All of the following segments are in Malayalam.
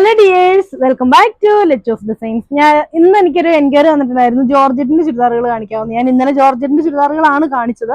Hello dears welcome back to let of designs ഞാൻ ഇന്ന് എനിക്കൊരു എൻക്വയറി വന്നിട്ടുണ്ടായിരുന്നു. ജോർജറ്റിന്റെ ചുരിദാറുകൾ കാണിക്കാവുന്നു ഞാൻ ഇന്നലെ ജോർജറ്റിന്റെ ചുരിദാറുകളാണ് കാണിച്ചത്.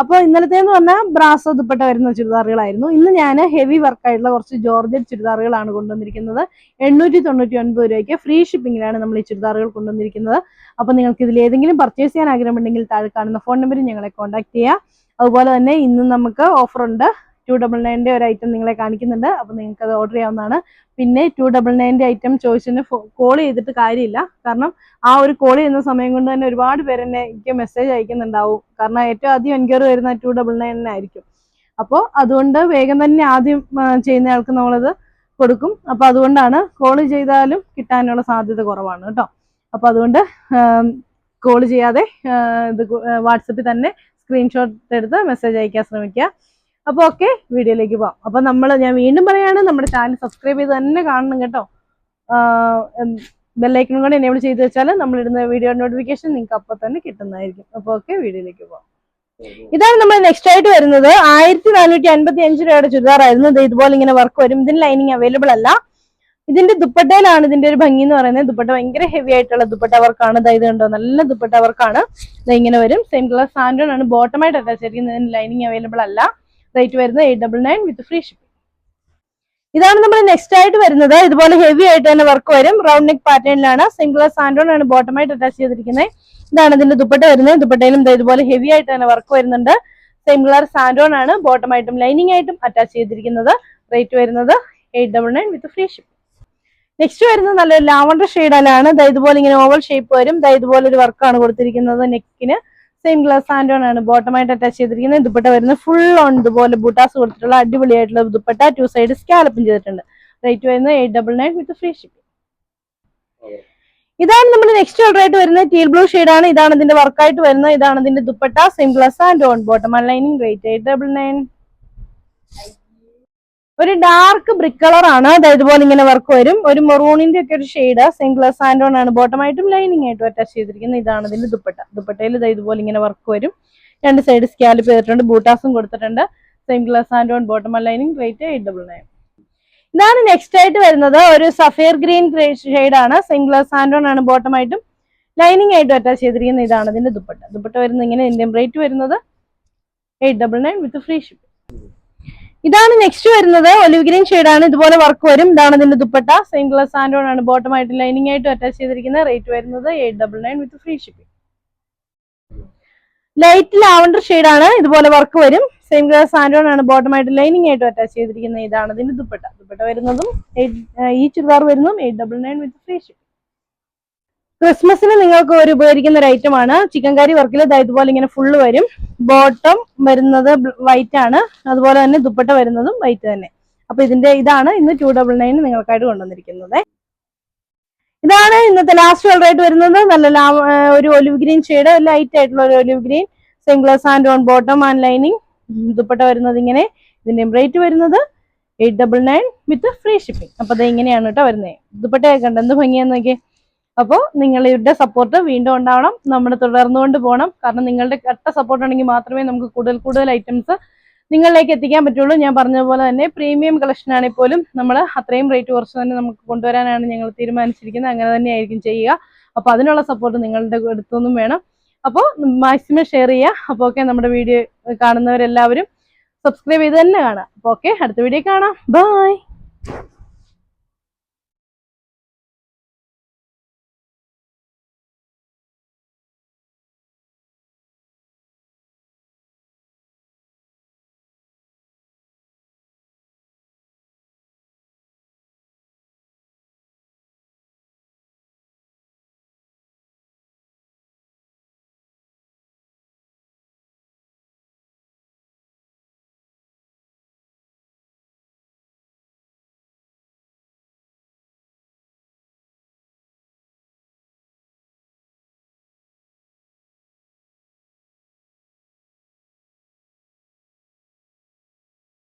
അപ്പോൾ ഇന്നലത്തെ എന്ന് പറഞ്ഞാൽ ബ്രാസോ ദുപ്പട്ട വരുന്ന ചുരിദാറുകളായിരുന്നു. ഇന്ന് ഞാൻ ഹെവി വർക്കായിട്ടുള്ള കുറച്ച് ജോർജറ്റ് ചുരിദാറുകളാണ് കൊണ്ടുവന്നിരിക്കുന്നത്. എണ്ണൂറ്റി തൊണ്ണൂറ്റി ഒൻപത് രൂപയ്ക്ക് ഫ്രീ ഷിപ്പിംഗിലാണ് നമ്മൾ ഈ ചുരിദാറുകൾ കൊണ്ടുവന്നിരിക്കുന്നത്. അപ്പോൾ നിങ്ങൾക്ക് ഇതിൽ ഏതെങ്കിലും പർച്ചേസ് ചെയ്യാൻ ആഗ്രഹമുണ്ടെങ്കിൽ താഴെ കാണുന്ന ഫോൺ നമ്പറിൽ ഞങ്ങളെ കോൺടാക്ട് ചെയ്യുക. അതുപോലെ തന്നെ ഇന്ന് നമുക്ക് ഓഫർ ഉണ്ട്. ടു ഡബിൾ നയന്റെ ഒരു ഐറ്റം നിങ്ങളെ കാണിക്കുന്നുണ്ട്. അപ്പോൾ നിങ്ങൾക്ക് അത് ഓർഡർ ചെയ്യാവുന്നതാണ്. പിന്നെ ടു ഡബിൾ നയന്റെ ഐറ്റം ചോദിച്ചതിന് കോൾ ചെയ്തിട്ട് കാര്യമില്ല. കാരണം ആ ഒരു കോൾ ചെയ്യുന്ന സമയം കൊണ്ട് തന്നെ ഒരുപാട് പേര് എന്നെ എനിക്ക് മെസ്സേജ് അയക്കുന്നുണ്ടാവും. കാരണം ഏറ്റവും ആദ്യം എൻക്വയറി വരുന്ന ടു ഡബിൾ നയൻ ആയിരിക്കും. അപ്പോൾ അതുകൊണ്ട് വേഗം തന്നെ ആദ്യം ചെയ്യുന്ന ആൾക്ക് നമ്മളത് കൊടുക്കും. അപ്പോൾ അതുകൊണ്ടാണ് കോൾ ചെയ്താലും കിട്ടാനുള്ള സാധ്യത കുറവാണ് കേട്ടോ. അപ്പോൾ അതുകൊണ്ട് കോൾ ചെയ്യാതെ ഇത് വാട്സപ്പിൽ തന്നെ സ്ക്രീൻഷോട്ട് എടുത്ത് മെസ്സേജ് അയക്കാൻ ശ്രമിക്കുക. അപ്പോൾ ഓക്കെ വീഡിയോയിലേക്ക് പോവാം. അപ്പോൾ നമ്മൾ ഞാൻ വീണ്ടും പറയാണ് നമ്മുടെ ചാനൽ സബ്സ്ക്രൈബ് ചെയ്ത് തന്നെ കാണണം കേട്ടോ. ബെല്ലൈക്കനും കൂടെ എനേബിൾ ചെയ്ത് വെച്ചാൽ നമ്മൾ ഇടുന്ന വീഡിയോ നോട്ടിഫിക്കേഷൻ നിങ്ങൾക്ക് അപ്പോൾ തന്നെ കിട്ടുന്നതായിരിക്കും. അപ്പോൾ ഓക്കെ വീഡിയോയിലേക്ക് പോവാം. ഇതാണ് നമ്മൾ നെക്സ്റ്റ് ആയിട്ട് വരുന്നത്. ആയിരത്തി നാനൂറ്റി അൻപത്തി അഞ്ച് രൂപയുടെ ചുരിദാറായിരുന്നു. ഇത് ഇതുപോലെ ഇങ്ങനെ വർക്ക് വരും. ഇതിന് ലൈനിങ് അവൈലബിൾ അല്ല. ഇതിന്റെ ദുപ്പട്ടയിലാണ് ഇതിന്റെ ഒരു ഭംഗി എന്ന് പറയുന്നത്. ദുപ്പട്ട ഭയങ്കര ഹെവി ആയിട്ടുള്ള ദുപ്പട്ട വർക്കാണ് ഇത് കണ്ടോ? നല്ല ദുപ്പട്ട വർക്കാണ് ഇത് ഇങ്ങനെ വരും. സെയിം കളർ സാൻഡോൺ ആണ്. ബോട്ടമായിട്ട് അറ്റാച്ച് ആയിരിക്കുന്നത്. ലൈനിങ് അവൈലബിൾ അല്ല. റേറ്റ് വരുന്നത് eight double nine with free shipping ഇതാണ് നമ്മൾ നെക്സ്റ്റ് ആയിട്ട് വരുന്നത്. ഇതുപോലെ ഹെവി ആയിട്ട് തന്നെ വർക്ക് വരും. റൗണ്ട് നെക്ക് പാറ്റേണിലാണ് സിംഗിൾ സാൻഡോൺ ആണ് ബോട്ടമായിട്ട് അറ്റാച്ച് ചെയ്തിരിക്കുന്നത്. ഇതാണ് ഇതിന്റെ ദുപ്പട്ട വരുന്നത്. ദുപ്പട്ടയിലും ഇതുപോലെ ഹെവി ആയിട്ട് തന്നെ വർക്ക് വരുന്നുണ്ട്. സിംഗിളർ സാൻഡോൺ ആണ് ബോട്ടമായിട്ടും ലൈനിങ് ആയിട്ടും അറ്റാച്ച് ചെയ്തിരിക്കുന്നത്. റേറ്റ് വരുന്നത് eight double nine with free ship next വരുന്നത് നല്ലൊരു ലാവണ്ടർ ഷെയ്ഡിലാണ് ഇതുപോലെ ഇങ്ങനെ ഓവൽ ഷേപ്പ് വരും. ഇതുപോലെ ഒരു വർക്കാണ് കൊടുത്തിരിക്കുന്നത് നെക്കിന് സെയിം ഗ്ലാസ് സാൻഡോൺ ആണ് ബോട്ടമായിട്ട് അറ്റാച്ച് ചെയ്തിരിക്കുന്നത്. ദുപ്പട്ട വരുന്നത് ഫുൾ ഓൺ ഇതുപോലെ ബുട്ടാസ് കൊടുത്തിട്ടുള്ള അടിപൊളിയായിട്ടുള്ള ദുപ്പട്ട ടു സൈഡ് സ്കാലപ്പും ചെയ്തിട്ടുണ്ട്. റേറ്റ് വരുന്നത് eight double nine with free shipping ഇതാണ് നമ്മുടെ നെക്സ്റ്റ് ഓർഡർ ആയിട്ട് വരുന്നത് ടീൽ ബ്ലൂ ആണ്. ഇതാണ് ഇതിന്റെ വർക്കായിട്ട് വരുന്നത്. ഇതാണ് ഇതിന്റെ dupatta same glass and on bottom lining rate eight double nine ഒരു ഡാർക്ക് ബ്രിക്ക് കളർ ആണ്. അതായത് ഇങ്ങനെ വർക്ക് വരും. ഒരു മെറൂണിന്റെ ഒക്കെ ഒരു ഷെയ്ഡ് ആൻഡ് ഓൺ ആണ്. ബോട്ടമായിട്ടും ലൈനിങ് ആയിട്ടും അറ്റാച്ച് ചെയ്തിരിക്കുന്നത് ഇതാണ് ഇതിന്റെ ദുപ്പട്ട. ദുപ്പട്ടയിൽ ഇത് ഇതുപോലെ ഇങ്ങനെ വർക്ക് വരും. രണ്ട് സൈഡ് സ്കാലിപ്പ് ചെയ്തിട്ടുണ്ട് ബൂട്ടാസും കൊടുത്തിട്ടുണ്ട്. And on bottom lining rate eight double nine ഇതാണ് നെക്സ്റ്റ് ആയിട്ട് വരുന്നത്. ഒരു സഫയർ ഗ്രീൻ ഷെയ്ഡ് ആണ്. ആൻഡ് ഓൺ ആണ് ബോട്ടമായിട്ടും ലൈനിങ് ആയിട്ടും അറ്റാച്ച് ചെയ്തിരിക്കുന്നത് ഇതാണ് ഇതിന്റെ ദുപ്പട്ട. ദുപ്പട്ട വരുന്നത് ഇങ്ങനെ ഇന്ത്യൻ റേറ്റ് വരുന്നത് eight double nine with free ship ഇതാണ് നെക്സ്റ്റ് വരുന്നത്. ഒലിവ് ഗ്രീൻ ആണ്. ഇതുപോലെ വർക്ക് വരും. ഇതാണ് ഇതിന്റെ ദുപ്പട്ട. സെയിം കളർ സാൻഡോൺ ആണ്. ബോട്ടം ആയിട്ട് ലൈനിങ് ആയിട്ട് അറ്റാച്ച് ചെയ്തിരിക്കുന്ന റേറ്റ് വരുന്നത് eight double nine with free shipping light lavender ആണ്. ഇതുപോലെ വർക്ക് വരും. സെയിം കളർ സാൻഡോൺ ആണ്. ബോട്ടം ആയിട്ട് ലൈനിങ് ആയിട്ട് അറ്റാച്ച് ചെയ്തിരിക്കുന്ന ഇതാണ് ഇതിന്റെ ദുപ്പട്ട. ദുപ്പട്ട വരുന്നതും ഈ ചുരിദാർ വരുന്നതും eight double nine with free shipping ക്രിസ്മസിന് നിങ്ങൾക്ക് ഒരു ഉപകരിക്കുന്ന ഒരു ഐറ്റം ആണ്. ചിക്കൻ കറി വർക്കിൽ ഇതുപോലെ ഇങ്ങനെ ഫുള്ള് വരും. ബോട്ടം വരുന്നത് വൈറ്റ് ആണ്. അതുപോലെ തന്നെ ദുപ്പട്ട വരുന്നതും വൈറ്റ് തന്നെ. അപ്പൊ ഇതിന്റെ ഇതാണ് ഇന്ന് ടു ഡബിൾ നയൻ നിങ്ങൾക്കായിട്ട് കൊണ്ടുവന്നിരിക്കുന്നത്. ഇതാണ് ഇന്നത്തെ ലാസ്റ്റ് കളർ ആയിട്ട് വരുന്നത്. നല്ല ഒരു ഒലിവ് ഗ്രീൻ ഷെയ്ഡ് ലൈറ്റ് ആയിട്ടുള്ള ഒരു olive green same glass and on bottom and lining dupatta വരുന്നത് ഇങ്ങനെ. ഇതിന്റെ റേറ്റ് വരുന്നത് eight double nine with free shipping അപ്പൊ അത് ഇങ്ങനെയാണ് കേട്ടോ വരുന്നത് ദുപ്പട്ടയൊക്കെ ഉണ്ട് എന്ത് ഭംഗിയാന്ന് നോക്കിയേ. അപ്പോൾ നിങ്ങളുടെ സപ്പോർട്ട് വീണ്ടും ഉണ്ടാവണം. നമ്മൾ തുടർന്നുകൊണ്ട് പോകണം കാരണം നിങ്ങളുടെ കട്ട സപ്പോർട്ട് ഉണ്ടെങ്കിൽ മാത്രമേ നമുക്ക് കൂടുതൽ കൂടുതൽ ഐറ്റംസ് നിങ്ങളിലേക്ക് എത്തിക്കാൻ പറ്റുള്ളൂ. ഞാൻ പറഞ്ഞ പോലെ തന്നെ പ്രീമിയം കളക്ഷൻ ആണെങ്കിൽ പോലും നമ്മൾ അത്രയും റേറ്റ് കുറച്ച് തന്നെ നമുക്ക് കൊണ്ടുവരാനാണ് ഞങ്ങൾ തീരുമാനിച്ചിരിക്കുന്നത്. അങ്ങനെ തന്നെയായിരിക്കും ചെയ്യുക. അപ്പോൾ അതിനുള്ള സപ്പോർട്ട് നിങ്ങളുടെ അടുത്തൊന്നും വേണം. അപ്പോൾ മാക്സിമം ഷെയർ ചെയ്യുക. അപ്പോൾ ഓക്കെ നമ്മുടെ വീഡിയോ കാണുന്നവരെല്ലാവരും സബ്സ്ക്രൈബ് ചെയ്ത് തന്നെ കാണാം അപ്പോൾ ഓക്കെ അടുത്ത വീഡിയോ കാണാം. ബൈ